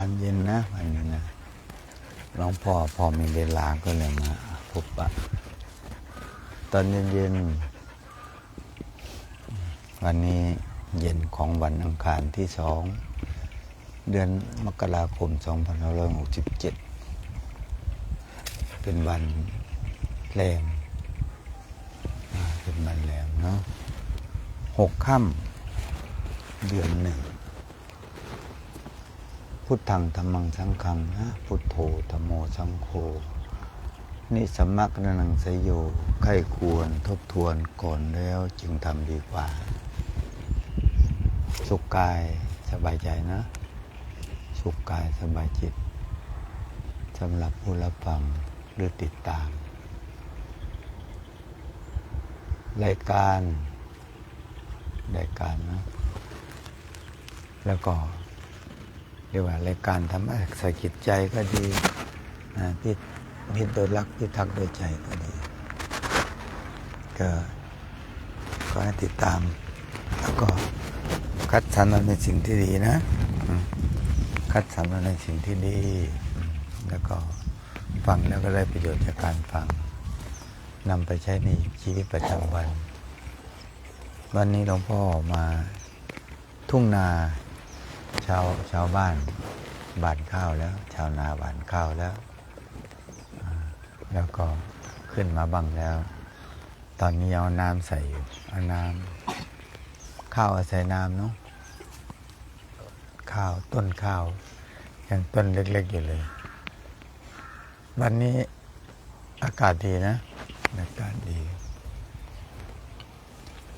ตอนเย็นนะวันนี้นะหลวงพ่อพอมีเวลาก็เลยมาพบปะตอนเย็นๆวันนี้เย็นของวันอังคารที่สองเดือนมกราคม 2567 เป็นวันแรมอ่าเป็นวันแรมเนาะหกค่ำเดือนหนึ่ง พุทธังธรรมังสังฆังนะพุทโธธรรมโมสังโฆนิสัมมักนังสยโยไข้ควรทบทวนก่อนแล้วจึงทำดีกว่า สุขกายสบายใจนะ สุขกายสบายจิตสำหรับผู้รับฟังหรือติดตาม รายการ รายการนะ แล้วก็ เรียกว่ารายการทำให้สกิจใจก็ดีอ่าพิพิโดยรักพิทักษ์โดยใจก็ดี ก็ก็ให้ติดตาม แล้วก็คัดสรรเอาในสิ่งที่ดีนะ คัดสรรเอาในสิ่งที่ดี แล้วก็ฟังแล้วก็ได้ประโยชน์จากการฟังนำไปใช้ในชีวิตประจำวัน วันนี้หลวงพ่อมาทุ่งนา ชาวชาวบ้านบานข้าวแล้ว ชาวนาบานข้าวแล้ว แล้วก็ขึ้นมาบังแล้ว ตอนนี้เอาน้ำใส่อยู่เอาน้ำข้าวอาศัยน้ำเนาะข้าวต้นข้าวยังต้นเล็กๆอยู่เลย วันนี้อากาศดีนะ อากาศดี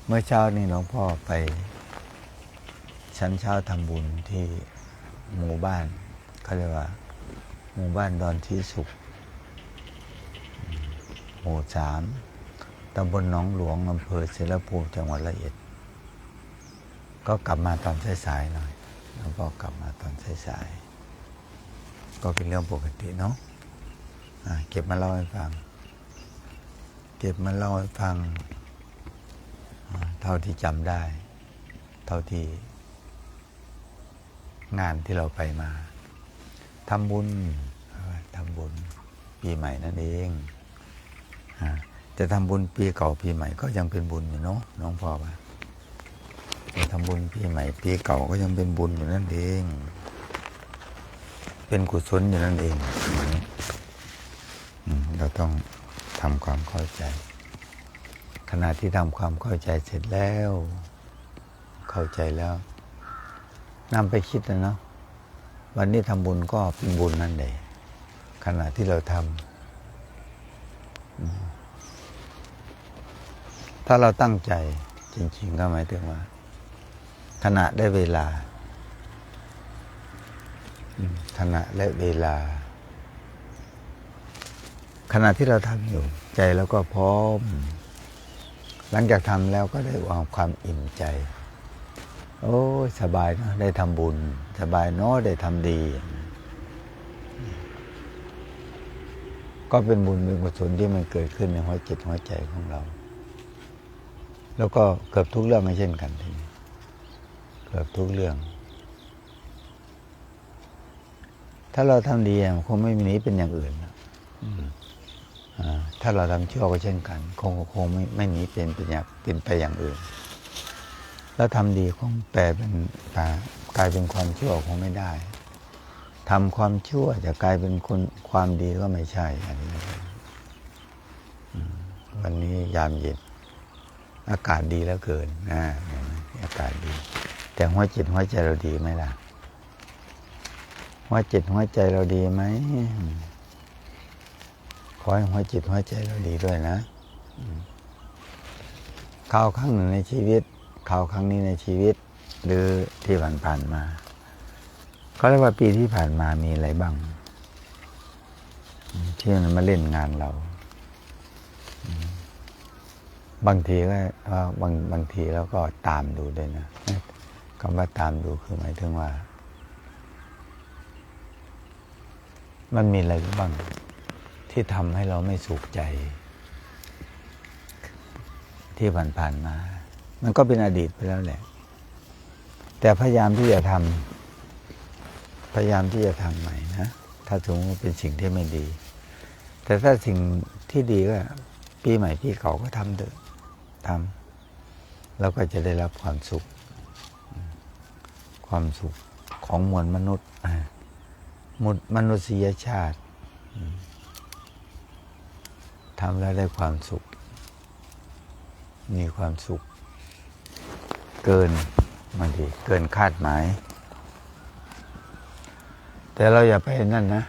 เมื่อเช้านี้หลวงพ่อไป ชั้นเช้าทำบุญที่หมู่บ้านเขาเรียกว่า หมู่บ้านดอนที่สุข หมู่สามตำบลหนองหลวงอำเภอเสรภูมิจังหวัดละเอียด ก็กลับมาตอนสายๆหน่อย แล้วก็กลับมาตอนสายๆก็เป็นเรื่องปกติเนาะอะเก็บมาเล่าให้ฟัง เก็บมาเล่าให้ฟัง เท่าที่จำได้ เท่าที่ งานที่เราไปมาทำบุญทำบุญปีใหม่นั่นเองจะทำบุญปีเก่าปีใหม่ก็ยังเป็นบุญอยู่เนาะน้องพ่อว่าจะทำบุญปีใหม่ ปีเก่าก็ยังเป็นบุญอยู่นั่นเอง เป็นกุศลอยู่นั่นเองเราต้องทำความเข้าใจ ขณะที่ทำความเข้าใจเสร็จแล้ว เข้าใจแล้ว นำไปคิดนะเนาะวันนี้ทำบุญก็เป็นบุญนั่นเองขณะที่เราทำถ้าเราตั้งใจจริง ๆ ก็หมายถึงว่า ขณะได้เวลาขณะและเวลา ขณะที่เราทำอยู่ ใจเราก็พร้อม หลังจากทำแล้วก็ได้วางความอิ่มใจ โอ้ยสบายนะได้ทำบุญ สบายเนาะได้ทำดี ก็เป็นบุญเป็นกุศลที่มันเกิดขึ้นในหัวจิตหัวใจของเรา แล้วก็เกือบทุกเรื่องไม่เช่นกันทีนี้เกือบทุกเรื่อง ถ้าเราทำดีคงไม่มีหนี้เป็นอย่างอื่นอ่าถ้าเราทำชั่วก็เช่นกัน คงคงไม่ไม่หนีเป็นเป็นอย่างเป็นไปอย่างอื่น แล้วทำดีคงแปลเป็นอ่กลายเป็นความชั่วคงไม่ได้ทำความชั่วจะกลายเป็นคนความดีก็ไม่ใช่อันนี้วันนี้ยามเย็นอากาศดีแล้วเกินนะอากาศดี แต่หัวจิตหัวใจเราดีไหมล่ะหัวจิตหัวใจเราดีไหมขอให้หัวจิตหัวใจเราดีด้วยนะอืมคราวครั้งหนึ่งในชีวิต ขาครั้งนี้ในชีวิต หรือที่ผ่านๆมาเขาเรียกว่าปีที่ผ่านมามีอะไรบ้าง ที่มันมาเล่นงานเรา บางทีก็ว่าบางบางทีเราก็ตามดูด้วยนะคำว่าตามดูคือหมายถึงว่า มันมีอะไรบ้างที่ทำให้เราไม่สุขใจ ที่ผ่านๆมา มันก็เป็นอดีตไปแล้วแหละ แต่พยายามที่จะทพยายามที่จะทำใหม่นะถ้าสมมติเป็นสิ่งที่ไม่ดี แต่ถ้าสิ่งที่ดีก็ ปีใหม่ปีเก่าก็ทำเถอะทำแล้วก็จะได้รับความสุข ความสุขของมวลมนุษย์มนุษย์มนุษยชาติทำแล้วได้ความสุข มีความสุข เกินบางทีเกินคาดหมาย แต่เราอย่าไปนั่นนะ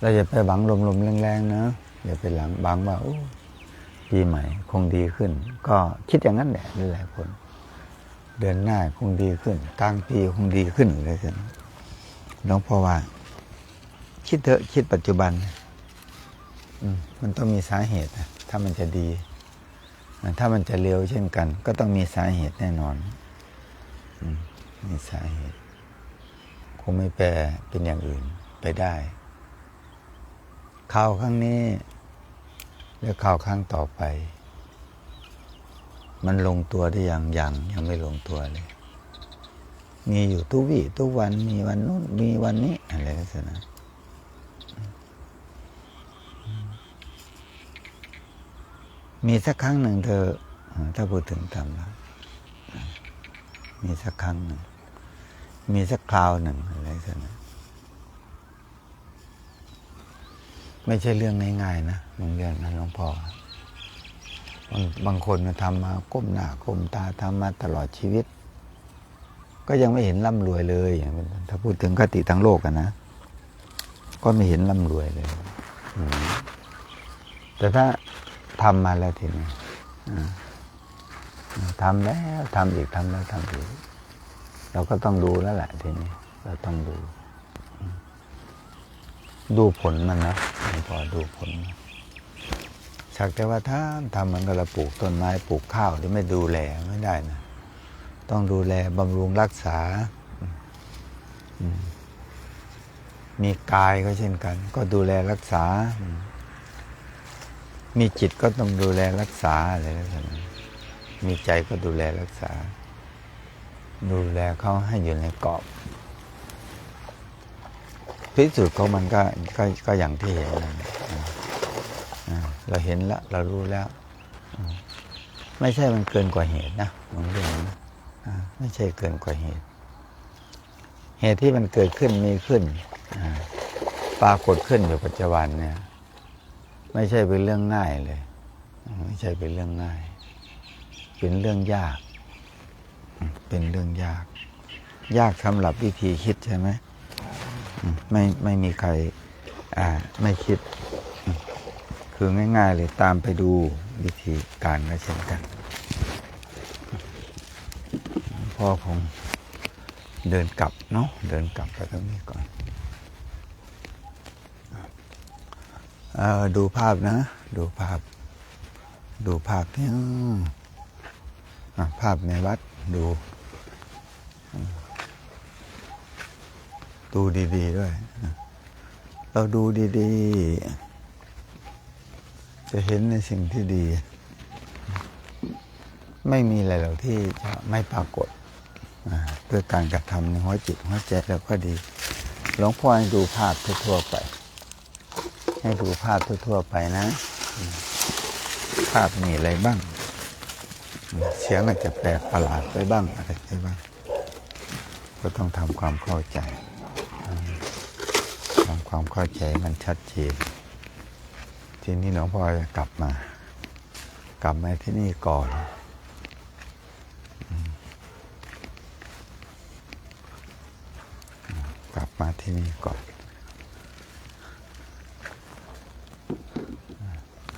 เราอย่าไปหวังลมๆแรงๆนะอย่าไปหลังบังว่าปีใหม่ คงดีขึ้น ก็คิดอย่างนั้นแหละหลายคน เดือนหน้าคงดีขึ้นกลางปีคงดีขึ้นเลยสิหลวงพ่อว่า คิดเถอะคิดปัจจุบัน อืมมันต้องมีสาเหตุถ้ามันจะดี ถ้ามันจะเร็วเช่นกัน ก็ต้องมีสาเหตุแน่นอนมีสาเหตุ คงไม่แปลเป็นอย่างอื่นไปได้ข่าวครั้งนี้ และข่าวครั้งต่อไป มันลงตัวได้อยังยังยังไม่ลงตัวเลย มีอยู่ทุกวี่ทุกวันมีวันนู้นมีวันนี้อะไรลักษณะ มีสักครั้งหนึ่งเธอ ถ้าพูดถึงธรรมแล้วมีสักครั้งหนึ่ง มีสักคราวหนึ่งอะไรสักนะไม่ใช่เรื่องง่ายๆนะบางเรื่องนะหลวงพ่อบางบางคนทำมาก้มหน้าก้มตาทำมาตลอดชีวิต ก็ยังไม่เห็นร่ำรวยเลยอย่างถ้าพูดถึงคติทั้งโลกกันนะ ก็ไม่เห็นร่ำรวยเลย แต่ถ้า ทำมาแล้วทีนี้ทำแล้วทำอีกทำแล้วทำอีก เราก็ต้องดูแล้วแหละทีนี้ เราต้องดู ดูผลมันนะพอดูผลสักแต่ว่าถ้าทำเหมันก็เราปลูกต้นไม้ปลูกข้าวที่ไม่ดูแลไม่ได้นะ ต้องดูแลบำรุงรักษา มีกายก็เช่นกัน ก็ดูแลรักษา มีจิตก็ต้องดูแลรักษาอะไรแล้วกันมีใจก็ดูแลรักษา ดูแลเขาให้อยู่ในกรอบพิสูจน์ของมันก็ก็ก็อย่างที่เห็นนะเราเห็นแล้วเรารู้แล้ว ไม่ใช่มันเกินกว่าเหตุนะบางเรื่องนะไม่ใช่เกินกว่าเหตุ เหตุที่มันเกิดขึ้นมีขึ้นอ่าปรากฏขึ้นอยู่ปัจจุบันเนี่ย ไม่ใช่เป็นเรื่องง่ายเลย ไม่ใช่เป็นเรื่องง่าย เป็นเรื่องยาก เป็นเรื่องยาก ยากสำหรับวิธีคิดใช่ไหมไม่ไม่มีใครไม่คิด คือง่าย ๆ เลยตามไปดูวิธีการก็เช่นกันพ่อคงเดินกลับเนาะเดินกลับไปตรงนี้ก่อน เออ ดูภาพนะ ดูภาพ ดูภาพที่อืมอะภาพในวัดดู ดูดีๆด้วย เราดูดีๆ จะเห็นในสิ่งที่ดี ไม่มีอะไรหรอกที่จะไม่ปรากฏด้วยการกระทำในหัวจิตหัวใจเราก็ดี หลวงพ่อให้ดูภาพทั่วๆไป ให้ดูภาพทั่วๆไปนะ ภาพมีอะไรบ้าง เสียงอาจจะแปลกประหลาดไปบ้างอะไรไปบ้าง ก็ต้องทำความเข้าใจทำความเข้าใจมันชัดเจน ทีนี้หลวงพ่อจะกลับมา กลับมาที่นี่ก่อนกลับมาที่นี่ก่อน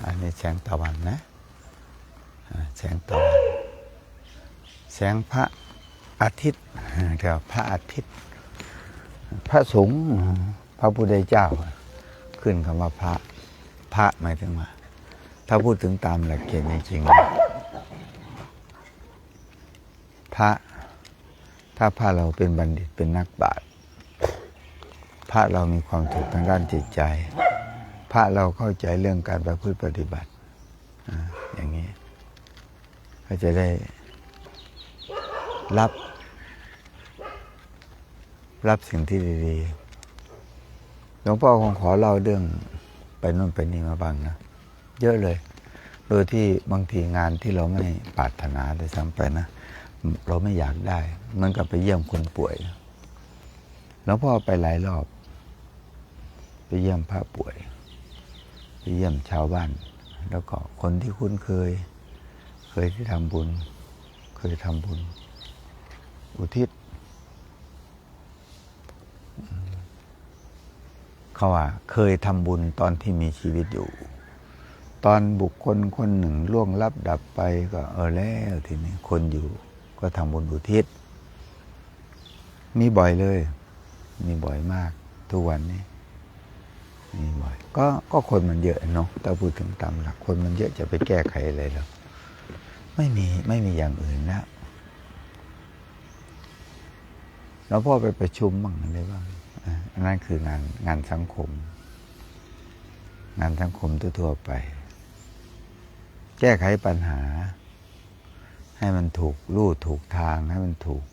อั นี่แสงตะวันนะแสงตะวัน แสงพระอาทิตย์เรียกว่าพระอาทิตย์ พระสงฆ์พระพุทธเจ้า ขึ้นคำว่าพระพระหมายถึงว่าถ้าพูดถึงตามหลักเกณฑ์จริงๆพระถ้าพระเราเป็นบัณฑิตเป็นนักบาตรพระเรามีความถูกทางด้านจิตใจ พระเราเข้าใจเรื่องการประพฤติปฏิบัติอย่างนี้ ก็จะได้รับ รับสิ่งที่ดีๆหลวงพ่อคงขอเล่าเรื่องไปนู่นไปนี่มาบ้างนะ เยอะเลย โดยที่บางทีงานที่เราไม่ปรารถนาด้วยซ้ำไปนะ เราไม่อยากได้เหมันก็ไปเยี่ยมคนป่วยหลวงพ่อไปหลายรอบ ไปเยี่ยมพระป่วย เยี่ยมชาวบ้าน แล้วก็คนที่คุ้นเคย เคยที่ทำบุญ เคยทำบุญ อุทิศเขาว่า เคยทำบุญตอนที่มีชีวิตอยู่ ตอนบุคคลคนหนึ่งล่วงลับดับไปก็เออแล้วทีนี้คนอยู่ก็ทำบุญอุทิศมีบ่อยเลย มีบ่อยมาก ทุกวันนี้ มีบ่อยก็ก็คนมันเยอะเนาะถ้าพูดถึงตามหลักคนมันเยอะจะไปแก้ไขอะไรหรอกไม่มีไม่มีอย่างอื่นแล้วแล้วพ่อไปประชุมบ้างอะไรบ้างอันนั้นคืองานงานสังคม งานสังคมทั่วๆไป แก้ไขปัญหา ให้มันถูกลู่ถูกทางให้มันถูก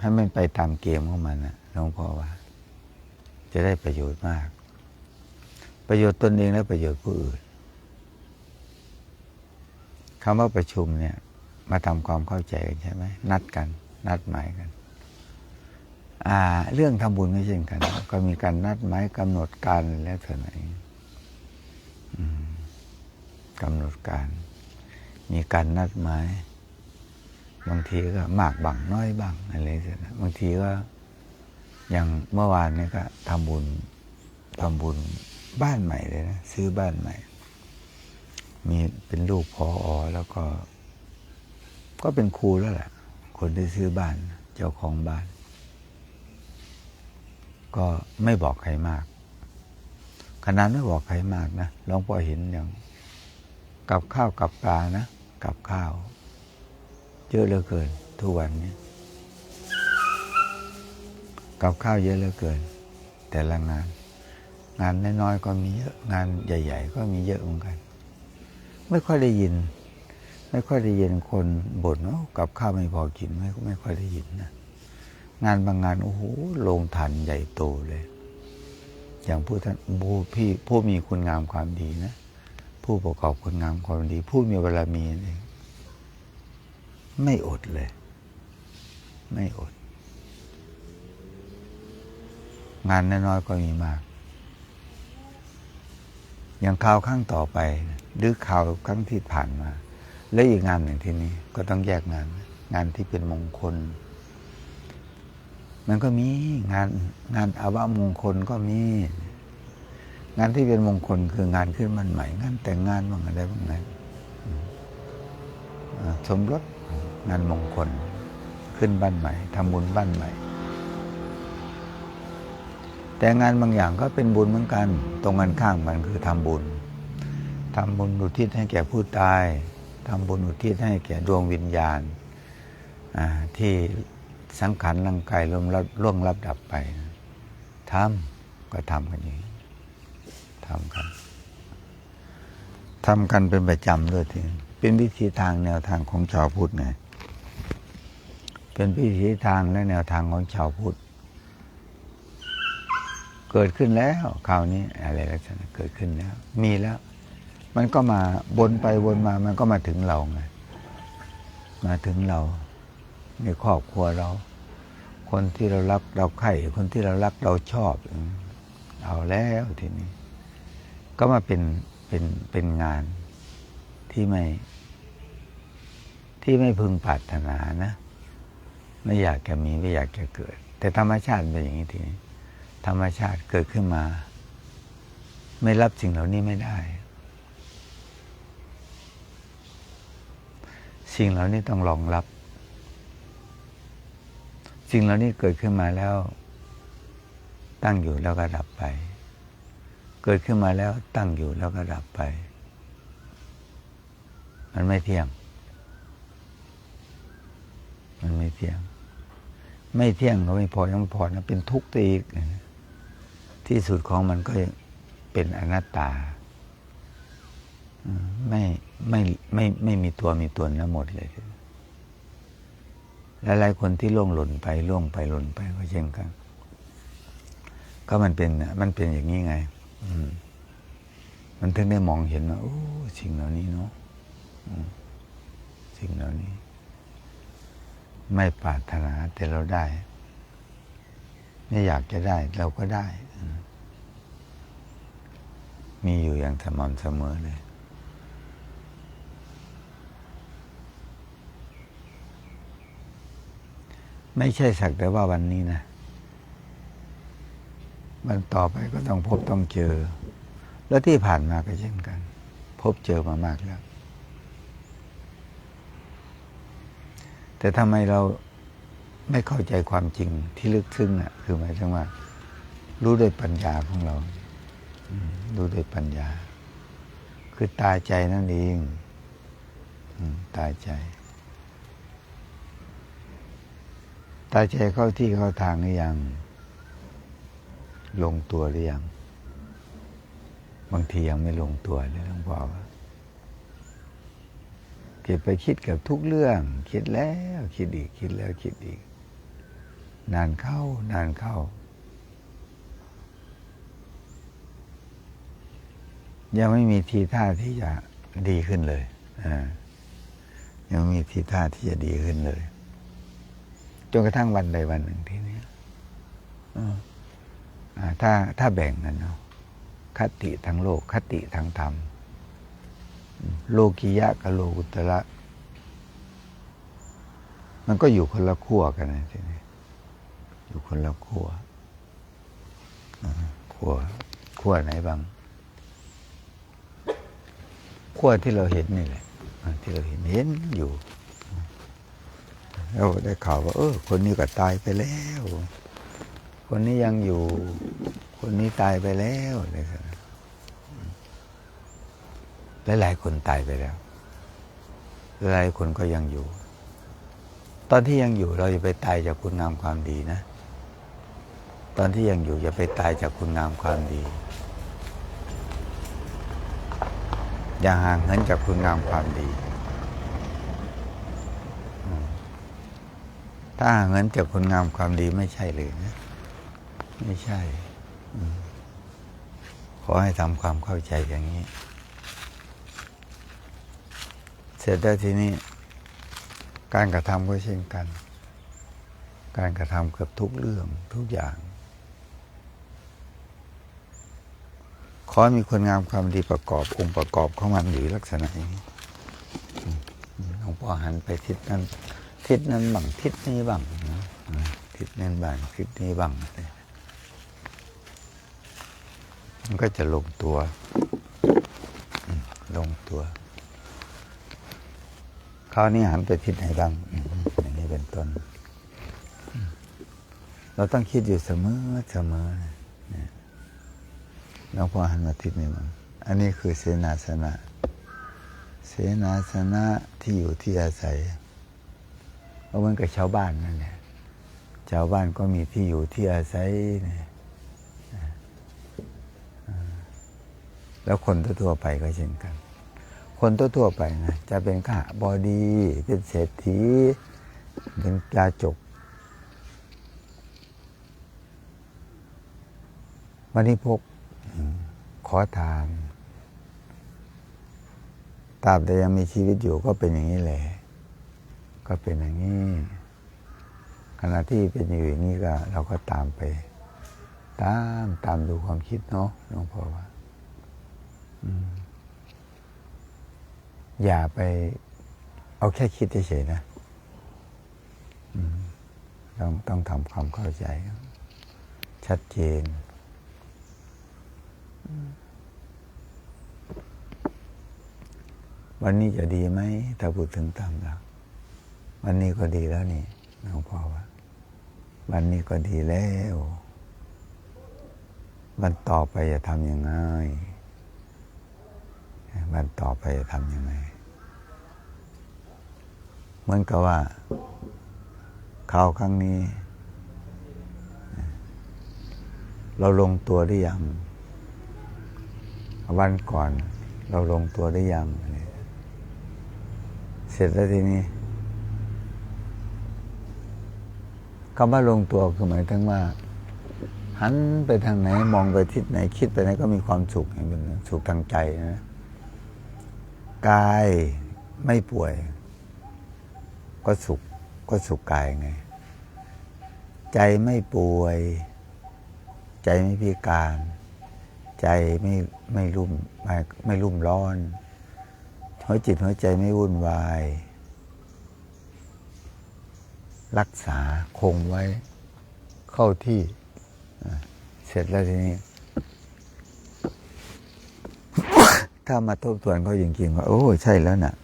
ให้มันไปตามเกมของมันนะหลวงพ่อว่า จะได้ประโยชน์มาก ประโยชน์ตนเองและประโยชน์ผู้อื่นคำว่าประชุมเนี่ยมาทำความเข้าใจกันใช่ไหมนัดกัน นัดหมายกันเรื่องทำบุญไม่เช่นกัน ก็มีการนัดหมายกำหนดการแล้วเท่าไหร่กำหนดการ มีการนัดหมาย บางทีก็มากบังน้อยบังอะไรเงี้ยบางทีก็ อย่างเมื่อวานนี้ก็ทำบุญทำบุญบ้านใหม่เลยนะ ซื้อบ้านใหม่ มีเป็นลูกพออแล้วก็ ก็เป็นครูแล้วแหละ คนที่ซื้อบ้าน เจ้าของบ้าน ก็ไม่บอกใครมากขนาดไม่บอกใครมากนะหลวงพ่อเห็นอย่างกับข้าวกับปลานะ กับข้าว เยอะเหลือเกินทุกวันนี้ กับข้าวเยอะเหลือเกิน แต่ละงาน งานน้อยๆก็มีเยอะงานใหญ่ ๆ ก็มีเยอะเหมือนกัน ไม่ค่อยได้ยิน ไม่ค่อยได้ยินคนบ่นว่ากับข้าวไม่พอกินไม่ไม่ค่อยได้ยินนะงานบางงานโอ้โหโรงทานใหญ่โตเลย อย่างผู้ท่านผู้พี่ผู้มีคุณงามความดีนะ ผู้ประกอบคุณงามความดี ผู้มีบารมีนี่ไม่อดเลย ไม่อด งานน้อยๆก็มีมาก อย่างข่าวครั้งต่อไป หรือข่าวครั้งที่ผ่านมา และอีกงานหนึ่งที่นี้ก็ต้องแยกงาน งานที่เป็นมงคล มันก็มีงานงานอาวะมงคลก็มี งานที่เป็นมงคลคืองานขึ้นมันใหม่ งานแต่งงานบ้างอะไรบ้างนั้นสมรสงานมงคล ขึ้นบ้านใหม่ทำบุญบ้านใหม่ แต่งานบางอย่างก็เป็นบุญเหมือนกัน ตรงกันข้ามมันคือทำบุญทำบุญอุทิศให้แก่ผู้ตายทำบุญอุทิศให้แก่ดวงวิญญาณที่สังขารร่างกายล่วงลับล่วงลับดับไปทำก็ทำกันอย่างนี้ทำกันทำกันเป็นประจำด้วยทีเป็นวิธีทางแนวทางของชาวพุทธไงเป็นวิธีทางและแนวทางของชาวพุทธ เกิดขึ้นแล้วคราวนี้อะไรลักษณะเกิดขึ้นแล้ว มีแล้ว มันก็มาวนไปวนมามันก็มาถึงเราไงมาถึงเรา ในครอบครัวเรา คนที่เรารักเราใคร่คนที่เรารักเราชอบ เอาแล้วทีนี้ ก็มาเป็นเป็นเป็นงานที่ไม่ ที่ไม่พึงปรารถนานะ ไม่อยากจะมีไม่อยากจะเกิด แต่ธรรมชาติเป็นอย่างนี้ทีนี้ ธรรมชาติเกิดขึ้นมา ไม่รับสิ่งเหล่านี้ไม่ได้ สิ่งเหล่านี้ต้องรองรับ สิ่งเหล่านี้เกิดขึ้นมาแล้ว ตั้งอยู่แล้วก็ดับไป เกิดขึ้นมาแล้วตั้งอยู่แล้วก็ดับไป มันไม่เที่ยง มันไม่เที่ยง ไม่เที่ยงก็ไม่พอยังไม่พอนะเป็นทุกข์ไปอีก ที่สุดของมันก็เป็นอนัตตา ไม่ไม่ไม่ไม่มีตัวมีตนแล้วหมดเลยหลายๆคนที่ล่วงหล่นไปล่วงไปหล่นไปก็เช่นกัน ก็มันเป็นมันเป็นอย่างนี้ไง อืมันถึงได้มองเห็นว่าโอ้สิ่งเหล่านี้เนาะสิ่งเหล่านี้ ไม่ปรารถนาแต่เราได้ ไม่อยากจะได้เราก็ได้มมีอยู่อย่างสม่ำเสมอเลย ไม่ใช่สักแต่ว่าวันนี้นะวันต่อไปก็ต้องพบต้องเจอ แล้วที่ผ่านมาก็เช่นกัน พบเจอมามากแล้ว แต่ทำไมเรา ไม่เข้าใจความจริงที่ลึกซึ้งอะ คือหมายถึงว่า รู้ด้วยปัญญาของเรารู้ด้วยปัญญา คือตายใจนั่นเองตายใจ ตายใจเข้าที่เข้าทางหรือยัง ลงตัวหรือยัง บางทียังไม่ลงตัวเลยต้องบอกว่าเก็บไปคิดกับทุกเรื่อง คิดแล้ว คิดอีก คิดแล้วคิดอีก นานเข้านานเข้า ยังไม่มีทีท่าที่จะดีขึ้นเลยยังไม่มีทีท่าที่จะดีขึ้นเลยจนกระทั่งวันใดวันหนึ่งทีนี้ถ้าถ้าแบ่งกันเนาะคติทางโลก คติทางธรรม โลกียะกับโลกุตระ มันก็อยู่คนละขั้วกันนะทีนี้ อยู่คนละขั้วขั้วขั้วไหนบ้างขั้วที่เราเห็นนี่แหละที่เราเห็นเห็นอยู่เราได้ข่าวว่า เออ คนนี้ก็ตายไปแล้ว คนนี้ยังอยู่ คนนี้ตายไปแล้วอะไรกันหลายๆคนตายไปแล้วหลายคนก็ยังอยู่ ตอนที่ยังอยู่เราอย่าไปตายจากคุณงามความดีนะ ตอนที่ยังอยู่อย่าไปตายจากคุณงามความดี อย่าห่างเหินจากคุณงามความดี ถ้าห่างเหินจากคุณงามความดีไม่ใช่เลยนะไม่ใช่ ขอให้ทำความเข้าใจอย่างนี้ เสร็จแล้วทีนี้ การกระทำก็เช่นกัน การกระทำเกือบทุกเรื่องทุกอย่าง ขอให้มีคุณงามความดีประกอบองค์ประกอบของมันอยู่ลักษณะนี้อืมหลวงพ่อหันไปทิศนั้น ทิศนั้นบังทิศนี้บังนะทิศนั้นบังทิศนี้บังมันก็จะลงตัว ลงตัวคราวนี้หันไปทิศไหนบ้างอย่างนี้เป็นต้น เราต้องคิดอยู่เสมอเสมอนี่ย หลวพอหันมาทิศนี้บ้างอันนี้คือเสนาสนะ เสนาสนะที่อยู่ที่อาศัยเพราะมันกับชาวบ้านนั่นแหละชาวบ้านก็มีที่อยู่ที่อาศัยเนี่ยแล้วคนทั่วๆไปก็เช่นกัน คนทั่วๆไปนะจะเป็นข้าบอดี เป็นเศรษฐี เป็นปลาจก วันนี้พก ขอทานตราบใดยังมีชีวิตอยู่ก็เป็นอย่างนี้แหละ ก็เป็นอย่างนี้ ขณะที่เป็นอยู่อย่างนี้ก็เราก็ตามไป ตามตามดูความคิดเนาะหลวงพ่อว่าอย่าไป เอาแค่คิดเฉยๆนะต้องต้องทำความเข้าใจ ชัดเจน วันนี้จะดีไหมถ้าพูดถึงตามหลักวันนี้ก็ดีแล้วนี่หลวงพ่อว่า วันนี้ก็ดีแล้ว วันต่อไปจะทำยังไงวันต่อไปจะทำยังไงเหมือนกับว่าข่าวครั้งนี้ เราลงตัวหรือยัง วันก่อน เราลงตัวหรือยังเสร็จแล้วทีนี้คำว่าลงตัวคือหมายถึงว่า หันไปทางไหนมองไปทิศไหนคิดไปไหนก็มีความสุขอย่างเป็นสุขทางใจนะกายไม่ป่วย ก็สุขก็สุขกายไง ใจไม่ป่วย ใจไม่พิการ ใจไม่ไม่รุ่มไม่ไม่รุ่มร้อน หัวจิตหัวใจไม่วุ่นวาย รักษาคงไว้เข้าที่ เสร็จแล้วทีนี้ ถ้ามาทบทวนเขาจริงๆว่า โอ้ ใช่แล้วน่ะ